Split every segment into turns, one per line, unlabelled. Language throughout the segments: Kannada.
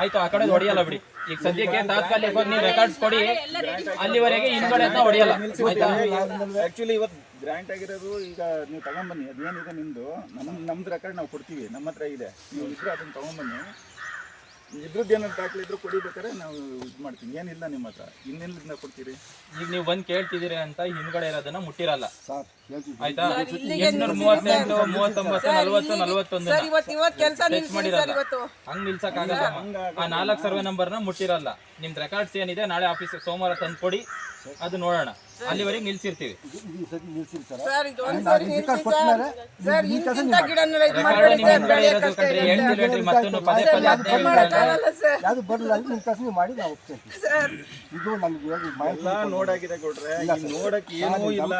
ಆಯ್ತು ಆ ಕಡೆ ಹೊಡಿಯಲ್ಲ ಬಿಡಿ. ಈಗ ಸದ್ಯಕ್ಕೆ ತಾತ್ಕಾಲಿಕ ನೀವು ರೆಕಾರ್ಡ್ಸ್ ಕೊಡಿ. ಅಲ್ಲಿವರೆಗೆ ಹಿಂದ್ಗಡೆ ಅಂತ ಹೊಡಿಯಲ್ಲ. ಆಯ್ತಾ?
ಆಕ್ಚುಲಿ ಇವತ್ತು ಗ್ರಾಂಟ್ ಆಗಿರೋದು ಈಗ ನೀವು ತಗೊಂಡ್ಬನ್ನಿ ಅದೇನಿದೆ ನಿಮ್ದು? ನಮ್ ನಮ್ದು ರೆಕಾರ್ಡ್ ನಾವು ಕೊಡ್ತೀವಿ. ನಮ್ಮ ಹತ್ರ ಇದೆ. ನೀವು ಇದ್ರೆ ಅದನ್ನ ತಗೊಂಬನ್ನಿ ಇದ್ರದ್ದು ಏನಾದ್ರು ದಾಖಲೆ ಇದ್ರು ಕೊಡಿಬೇಕಾದ್ರೆ ನಾವು ಇದು ಮಾಡ್ತೀವಿ. ಏನಿಲ್ಲ ನಿಮ್ಮ ಹತ್ರ. ಇನ್ನೆಲ್ಲಿಂದ ಕೊಡ್ತೀರಿ?
ಈಗ ನೀವು ಒಂದ್ ಕೇಳ್ತಿದ್ದೀರಿ ಅಂತ ಹಿಂದ್ಗಡೆ ಇರೋದನ್ನ ಮುಟ್ಟಿರಲ್ಲ.
ಸರ್
ಆಯ್ತಾ? ಎಂಟ್ನೂರ ಮೂವತ್ತೆಂಟು ಮೂವತ್ತೊಂಬತ್ತು ನಲ್ವತ್ತು ನಲ್ವತ್ತೊಂದು
ಸರ್ ಇವತ್ತು ಇವತ್ತು ಕೆಲಸ
ಟಚ್ ಮಾಡಿರಲ್ಲ.
ಸರ್ ಇವತ್ತು.
ಹಂಗ್ ನಿಲ್ಸಕ್ ಆಗಲ್ಲ. ಆ ನಾಲ್ಕು ಸರ್ವೆ ನಂಬರ್ನ ಮುಟ್ಟಿರಲ್ಲ. ನಿಮ್ದು ರೆಕಾರ್ಡ್ಸ್ ಏನಿದೆ ನಾಳೆ ಆಫೀಸ್ ಸೋಮವಾರ ತಂದು ಕೊಡಿ ಅದು ನೋಡೋಣ. ಅಲ್ಲಿವರೆಗೆ ನಿಲ್ಸಿರ್ತೀವಿ.
ಸರ್
ಸರ್ ಇದು ಒಂದು
ನಾನು
ಸರಿ ನಿಲ್ಸಿ ಸರ್. ಸರ್
ಈ
ಗಿಡನೆಲ್ಲ ಇದು
ರೆಕಾರ್ಡ್
ಮಾಡ್ಬೇಡಿ
ನಿಮ್
ಸರ್
ಹಿಂದ್ಗಡೆ ಇರೋದು
ಬೆಳೆಯಕ್ಕೆ
ಹೇಳ್ತಿಲ್ವೇನ್ರಿ ಮತ್ತೊಂದು ಪದೇ ಪದೇ ಅದೇ ಹೇಳ್ತಾ
ಸರ್.
ಯಾವುದು ಬರಲ್ಲ ಅಂದ್ರೆ ನಿಮ್ಮ ಕೆಲಸ ನೀವು ಮಾಡಿ ನಾವು
ಸರ್.
ಇದು ನಮ್ಗೆ ಹೇಳಿ ಮಾಹಿತಿ
ಎಲ್ಲ ನೋಡಾಗಿದೆ ಕೊಟ್ರೆ ಈಗ ನೋಡಕ್ ಏನೂ ಇಲ್ಲ.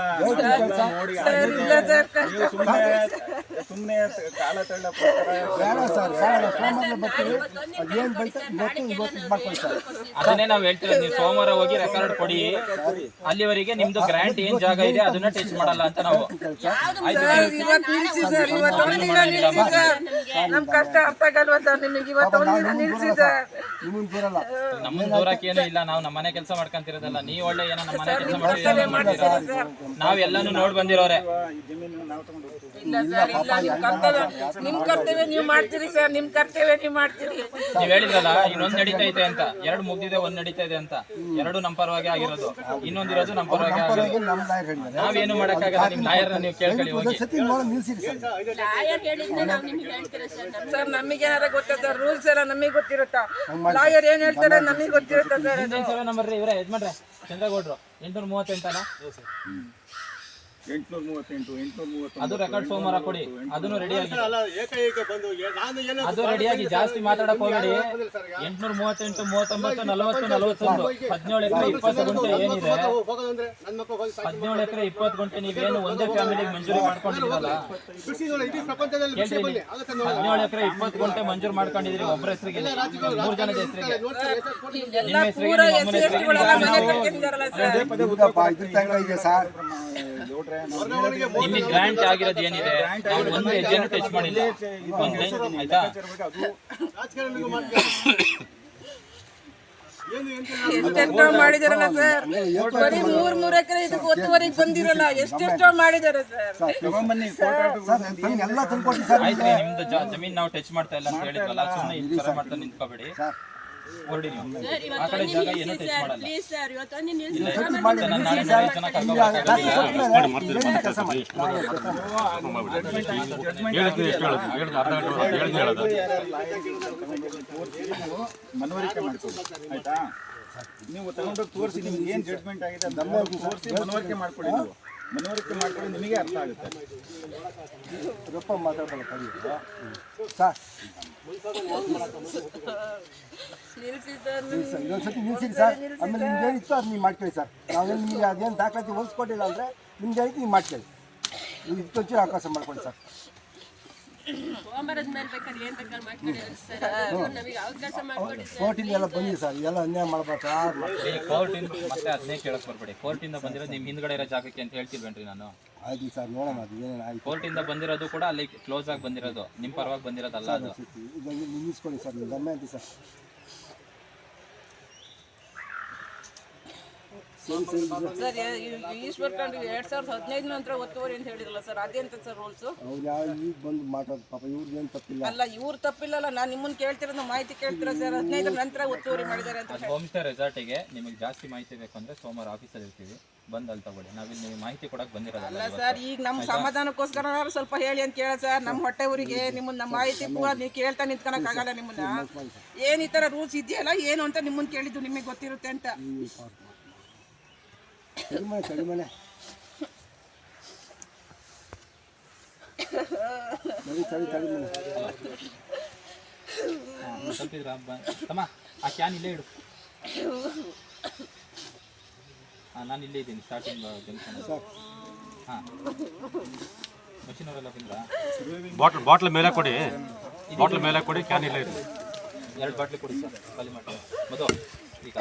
ಸರ್ ಇಲ್ಲ ಸರ್ ಕಷ್ಟ.
ನೀವು ಸುಮ್ಮನೆ ಸುಮ್ಮನೆ ಕಾಲ ತಳ್ಳ
ಬೇಡ ಸರ್ ಬೇಡ ಸೋಮವಾರ ಬರ್ತೀವಿ. ಅದೇನು ಬೈತಾ ಇವತ್ತು ಇವತ್ತು ಮಾಡ್ಕೊಳ್ಳಿ ಸರ್.
ಅದನ್ನೇ ನಾವ್ ಹೇಳ್ತೀವಿ ನೀವು ಸೋಮವಾರ ಹೋಗಿ ರೆಕಾರ್ಡ್ ಕೊಡಿ. ಅಲ್ಲಿವರೆಗೆ ನಿಮ್ದು ಗ್ರ್ಯಾಂಟ್ ಏನ್ ಜಾಗ ಇದೆ ಅದನ್ನ ಟಚ್ ಮಾಡಲ್ಲ ಅಂತ ನಾವು. ಆಯ್ತು
ಇವತ್ತು ನಿಲ್ಸಿ ಸರ್ ಇವತ್ತು ಒಂದು ದಿನ ನಿಲ್ಸಿ ಸರ್. ನಮ್ ಕಷ್ಟ ಅರ್ಥ ಆಗಲ್ವಾ ಸರ್ ನಿಮಗೆ. ಇವತ್ತು ಒಂದು ದಿನ ನಿಲ್ಸಿ ಸರ್.
ನಿಮಗೆ ಬರಲ್ಲ.
ನಮ್ಮನ್ ದೂರಕ್ಕೆ ಏನು ಇಲ್ಲ ನಾವು ನಮ್ಮ ಮನೆ ಕೆಲಸ ಮಾಡ್ಕೊಂತಿರೋದಲ್ಲ. ನೀವ್ ಒಳ್ಳೆ ಏನೋ ನಮ್ಮ ಮನೆ ಕೆಲಸ ಮಾಡ್ತೀರಾ ನಾವ್ ಎಲ್ಲಾನು ನೋಡ್ ಬಂದಿರೋರೆ.
ಜಮೀನು ನಾವು ತಗೊಂಡು
ಇಲ್ಲ ಸರ್ ಇಲ್ಲ ನಿಮ್ ಕರ್ತವ್ಯ ನಿಮ್ ಕರ್ತವ್ಯ ನೀವು ಮಾಡ್ತೀರಿ ಸರ್ ನಿಮ್ ಕರ್ತವ್ಯ ನೀವು ಮಾಡ್ತೀರಿ.
ನೀವ್ ಹೇಳಿದ್ರಲ್ಲ ಇನ್ನೊಂದ್ ನಡೀತಾ ಅಂತ. ಎರಡು ಮುಗ್ದಿದೆ ಒಂದ್ ನಡೀತಾ ಇದೆ ಅಂತ. ಎರಡು ನಮ್ಮ ಪರವಾಗಿ ಆಗಿರೋದು. ಇನ್ನೊಂದಿರೋದು ನಮ್ಮ ಪರವಾಗಿ ಆಗಿರೋದು. ನಾವೇನು ಮಾಡಕ್ಕಾಗಲ್ಲ ನಿಮ್ ಲಾಯರ್ ನೀವು ಕೇಳ್ಕೊಳ್ಳಿ ಹೋಗಿ.
ಹೇಳಿದ್ರೆ ನೋಡಿ ನಿಲ್ಸಿರಿ ಸರ್
ಸರ್. ನಮಗೆ ಏನಾರ ಗೊತ್ತಾ ಸರ್ ರೂಲ್ಸ್ ಎಲ್ಲ ನಮಗೆ ಗೊತ್ತಿರುತ್ತಾ? ಲಾಯರ್ ಏನ್ ಹೇಳ್ತಾರೆ ನಮಗೆ ಗೊತ್ತಿರುತ್ತಾ ಸರ್? ಅದು
ಸೇವೆ ನಂಬರ್ ಇವರೇ ಯಜಮಾನ್ರೆ ಚಂದ್ರಗೌಡ್ರು ಎಂಟುನೂರ ಮೂವತ್ತೆಂಟಲ್ಲ?
ಎಂಟ್ನೂರ ಮೂವತ್ತೆಂಟು ಎಂಟ್ನೂರ ಮೂವತ್ತೊಂದು
ಅದು ರೆಕಾರ್ಡ್ ಸೋಮವಾರ ಕೊಡಿ ಅದನ್ನು ರೆಡಿ ಆಗಿ.
ಏಕೈಕ ಬಂದು ನಾನು ಏನೋ
ಅದು ರೆಡಿಯಾಗಿ ಜಾಸ್ತಿ ಮಾತಾಡಕ್ ಹೋಗಬೇಡಿ. ಎಂಟ್ನೂರ ಮೂವತ್ತೆಂಟು ಮೂವತ್ತೊಂಬತ್ತು ನಲವತ್ತು ನಲವತ್ತೊಂದು ಹದಿನೇಳು ಎಕರೆ ಇಪ್ಪತ್ತು ಗುಂಟೆ ಏನಿದೆ?
ಹೋಗೋದಂದ್ರೆ ನನ್ನ ಮಕ್ಕಳು ಹೋಗಿ
ಹದಿನೇಳು ಎಕರೆ ಇಪ್ಪತ್ತು ಗುಂಟೆ ನೀವೇನು ಒಂದೇ ಫ್ಯಾಮಿಲಿಗೆ ಮಂಜೂರಿ ಮಾಡ್ಕೊಂಡಿದ್ದೀರಲ್ಲ? ಹದಿನೇಳು ಎಕರೆ ಇಪ್ಪತ್ತು ಗುಂಟೆ ಮಂಜೂರು ಮಾಡ್ಕೊಂಡಿದ್ದೀರಿ ಒಬ್ಬರ ಹೆಸರಿಗೆ. ಮೂರು ಜನದ ಹೆಸರಿಗೆ.
ಎಲ್ಲ
ನಿಮ್ಮ ಹೆಸರಿಗೆ
ಇದ್ರ ಇದೆ ಸರ್
ನಿಮಗೆ ಗ್ರಾಂಟ್ ಆಗಿರೋದು ಏನಿದೆ? ಒಂದು ಹೆಜ್ಜೆನೂ ಟಚ್ ಮಾಡಿಲ್ಲ. ಒಂದು ಆಯ್ತಾ?
ಎಷ್ಟೆಷ್ಟೋ ಮಾಡಿದಾರಲ್ಲ ಸರ್? ಬರೀ ಮೂರ್ ಮೂರ್ ಎಕರೆ ಇದಕ್ಕೆ ಒತ್ತುವರೆಗೆ ಬಂದಿರಲ್ಲ. ಎಷ್ಟೆಷ್ಟೋ ಮಾಡಿದಾರೆ ಸರ್.
ಆಯ್ತು ನಿಮ್ದು ಜಮೀನ್ ನಾವು ಟಚ್ ಮಾಡ್ತಾ ಇಲ್ಲ ಅಂತ ಹೇಳಿದ್ವಲ್ಲ ಸುಮ್ಮನೆ ಈ ತರ ಮಾಡ್ತಾ ನಿಂತ್ಕೋಬೇಡಿ.
ಮನವರಿಕೆ ಮಾಡ್ಕೊಳ್ಳಿ ಆಯ್ತಾ ನೀವು ತಗೊಂಡೋಗಿ ತೋರಿಸಿ ನಿಮ್ಗೆ ಏನು ಜಡ್ಜ್ಮೆಂಟ್ ಆಗಿದೆ ನಮ್ಮ ತೋರಿಸಿ ಮನವರಿಕೆ ಮಾಡ್ಕೊಳ್ಳಿ ನೀವು ಮನವರಿಕೆ ಮಾಡ್ಕೊಳ್ಳಿ ನಿಮಗೆ ಅರ್ಥ ಆಗುತ್ತೆ
ರೂಪ ಮಾತಾಡಲ್ಲ ಸರ್ ಇದೊಂದ್ಸತಿ ನಿಲ್ಸಿರಿ ಸರ್ ಆಮೇಲೆ ನಿಮ್ಗೆ ಏನಿತ್ತು ಅದು ನೀವು ಮಾಡ್ಕೊಳ್ಳಿ ಸರ್ ನಾವೇನು ನಿಮಗೆ ಅದೇನು ದಾಖಲಾತಿ ಹೊಲಿಸ್ಕೊಟ್ಟಿಲ್ಲ ಅಂದರೆ ನಿಮ್ಗೆ ಏನೈತಿ ನೀವು ಮಾಡ್ಕೊಳ್ಳಿ ನೀವು ಇತ್ತು ಅವಕಾಶ ಮಾಡ್ಕೊಳ್ಳಿ ಸರ್ ಕೋರ್ಟಿಂದೆಲ್ಲ ಬಂದಿದೆ ಸರ್ ಎಲ್ಲ ಅನ್ಯಾಯ ಮಾಡ್ಬೇಕು ಸರ್
ಈ ಕೋರ್ಟ್ ಇಂದ ಮತ್ತೆ ಅದನ್ನೇ ಕೇಳಕ್ ಬರ್ಬೇಡಿ ಕೋರ್ಟಿಂದ ಬಂದಿರೋದು ನಿಮ್ ಹಿಂದ್ಗಡೆ ಇರೋ ಜಾಗಕ್ಕೆ ಅಂತ ಹೇಳ್ತಿಲ್ವೇನ್ರಿ ನಾನು
ಆಯ್ತು ಸರ್ ನೋಡೋಣ ಅದು ಏನೇನು ಆಯ್ತು.
ಕೋರ್ಟಿಂದ ಬಂದಿರೋದು ಕೂಡ ಅಲ್ಲಿ ಕ್ಲೋಸ್ ಆಗಿ ಬಂದಿರೋದು. ನಿಮ್ಮ ಪರವಾಗಿ ಬಂದಿರೋದಲ್ಲ ಅದು.
ನಿಲ್ಲಿಸ್ಕೊಳ್ಳಿ ಸರ್ ನಿಮ್ಮ ಸರ್. ಸರಿ
ಈಶ್ವರ್ ಕಂಡು ಎರಡ್ ಸಾವಿರದ ಹದಿನೈದು ನಂತರ ಒತ್ತುವರಿ ಅಂತ ಹೇಳಿದ್ರಲ್ಲ ಸರ್ ಅದೇಂತ ಸರ್ ರೂಲ್ಸ್
ಅವ್ರು ಯಾವ ಈಗ ಬಂದು ಪಾಪ ಇವ್ರಿಗೆ ಏನು ತಪ್ಪಿಲ್ಲ.
ಅಲ್ಲ ಇವ್ರು ತಪ್ಪಿಲ್ಲಲ್ಲ ನಾನು ನಿಮ್ಮನ್ನ ಕೇಳ್ತಿರೋದು ಮಾಹಿತಿ ಕೇಳ್ತೀರಾ ಸರ್? ಹದಿನೈದರ ನಂತರ ಒತ್ತುವರಿ ಮಾಡಿದ್ದಾರೆ ಅಂತ
ಅದು ಹೋಮ್ ಸ್ಟೇ ರೆಸಾರ್ಟಿಗೆ ನಿಮಗೆ ಜಾಸ್ತಿ ಮಾಹಿತಿ ಬೇಕಂದ್ರೆ ಸೋಮವಾರ ಸೋಮವಾರ ಆಫೀಸಲ್ಲಿ ಇರ್ತೀವಿ. ಬಂದು ಅಲ್ಲಿ ತಗೊಳ್ಳಿ. ನಾವಿಲ್ಲಿ ನಿಮಗೆ ಮಾಹಿತಿ ಕೊಡಕ್ ಬಂದಿರೋದಲ್ಲ
ಅಲ್ಲ ಸರ್ ಈಗ ನಮ್ಮ ಸಮಾಧಾನಕ್ಕೋಸ್ಕರ ಸ್ವಲ್ಪ ಹೇಳಿ ಅಂತ ಕೇಳ ಸರ್. ನಮ್ಮ ಹೊಟ್ಟೆ ಊರಿಗೆ ನಿಮ್ಮನ್ನ ನಮ್ಮ ಮಾಹಿತಿ ಪೂರ ನೀವು ಕೇಳ್ತಾ ನಿಂತ್ಕೊಳಕ್ ಆಗಲ್ಲ ನಿಮ್ಮನ್ನ. ಏನ್ ಈ ತರ ರೂಲ್ಸ್ ಇದೆಯಲ್ಲ ಏನು ಅಂತ ನಿಮ್ಮನ್ನ ಕೇಳಿದ್ದು ನಿಮಗೆ ಗೊತ್ತಿರುತ್ತೆ ಅಂತ.
ಕಡಿಮೆ ಕಡಿಮೆ ತಡಿ ತಡಿ ತಡಿ
ತಮ್ಮ ಆ ಕ್ಯಾನ್ ಇಲ್ಲೇ ಇಡು. ಹಾಂ ನಾನು ಇಲ್ಲೇ ಇದ್ದೀನಿ ಸ್ಟಾರ್ಟಿಂಗ್ ಜಂಕ್ಷನ್ ಹಾಂ. ಮಷಿನ್ ಅವರೆಲ್ಲ ಬಂದ್ರಾ?
ಬಾಟ್ಲ್ ಬಾಟ್ಲ್ ಮೇಲೆ ಕೊಡಿ. ಬಾಟ್ಲ್ ಮೇಲೆ ಕೊಡಿ ಕ್ಯಾನ್ ಇಲ್ಲೇ ಇರಿ
ಎರಡು ಬಾಟ್ಲಿ ಕೊಡಿ ಸರ್ ಖಾಲಿ ಮಾಡಿ ಮದು ಈಗ